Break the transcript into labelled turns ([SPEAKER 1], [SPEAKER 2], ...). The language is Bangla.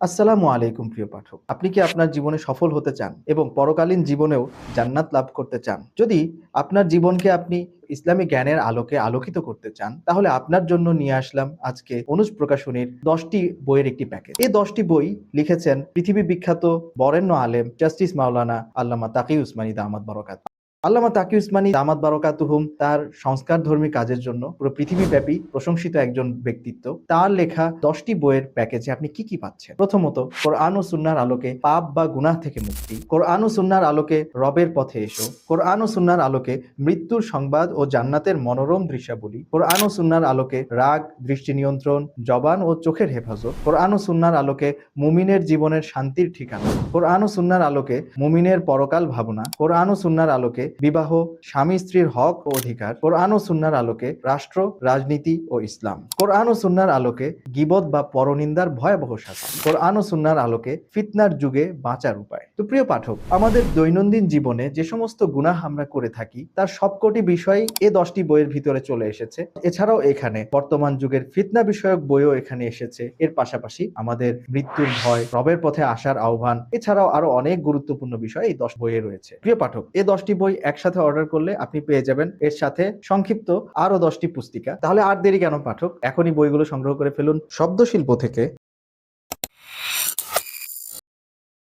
[SPEAKER 1] আসসালামু আলাইকুম প্রিয় পাঠক। আপনি কি আপনার জীবনে সফল হতে চান এবং পরকালীন জীবনেও জান্নাত লাভ করতে চান? যদি আপনার জীবনকে আপনি ইসলামী জ্ঞানের আলোকে আলোকিত করতে চান, তাহলে আপনার জন্য নিয়ে আসলাম আজকে অনুজ প্রকাশনীর দশটি বইয়ের একটি প্যাকেজ। এই দশটি বই লিখেছেন পৃথিবী বিখ্যাত বরেণ্য আলেম জাস্টিস মাওলানা আল্লামা তাকি উসমানী দামাদ বরকাত। আল্লামা তাকি উসমানী দামাত বারকাতুহুম তার সংস্কার ধর্মী কাজের জন্য পুরো পৃথিবীব্যাপী প্রশংসিত একজন ব্যক্তিত্ব। তার লেখা দশটি বইয়ের প্যাকেজে আপনি কি কি পাচ্ছেন? প্রথমত, কোরআন ও সুন্নার আলোকে পাপ বা গুনাহ থেকে মুক্তি। কোরআন ও সুন্নার আলোকে রবের পথে এসো। কোরআন ও সুন্নার আলোকে মৃত্যুর সংবাদ ও জান্নাতের মনোরম দৃশ্যাবলী। কোরআন ও সুন্নার আলোকে রাগ, দৃষ্টি নিয়ন্ত্রণ, জবান ও চোখের হেফাজত। কোরআন ও সুন্নার আলোকে মুমিনের জীবনের শান্তির ঠিকানা। কোরআন ও সুন্নার আলোকে মুমিনের পরকাল ভাবনা। কোরআন ও সুন্নার আলোকে বিবাহ, স্বামী স্ত্রীর হক ও অধিকার, কোরআন ও সুন্নার আলোকে রাষ্ট্র, রাজনীতি ও ইসলাম। কোরআন ও সুন্নার আলোকে গিবত বা পরনিন্দার ভয়াবহ শাস্তি কোরআন ও সুন্নার আলোকে ফিতনার যুগে বাঁচার উপায়। তো প্রিয় পাঠক, আমাদের দৈনন্দিন জীবনে যে সমস্ত গুনাহ আমরা করে থাকি, তার সবকটি বিষয় এ দশটি বইয়ের ভিতরে চলে এসেছে। এছাড়াও এখানে বর্তমান যুগের ফিতনা বিষয়ক বইও এখানে এসেছে। এর পাশাপাশি আমাদের মৃত্যুর ভয়, রবের পথে আসার আহ্বান, এছাড়াও আরও অনেক গুরুত্বপূর্ণ বিষয় এই দশ বইয়ে রয়েছে। প্রিয় পাঠক, এ দশটি বই একসাথে অর্ডার করলে আপনি পেয়ে যাবেন। এর সাথে সংক্ষিপ্ত আরও দশটি পুস্তিকা। তাহলে আর দেরি কেন পাঠক? এখনই বইগুলো সংগ্রহ করে ফেলুন। শব্দ শিল্প থেকে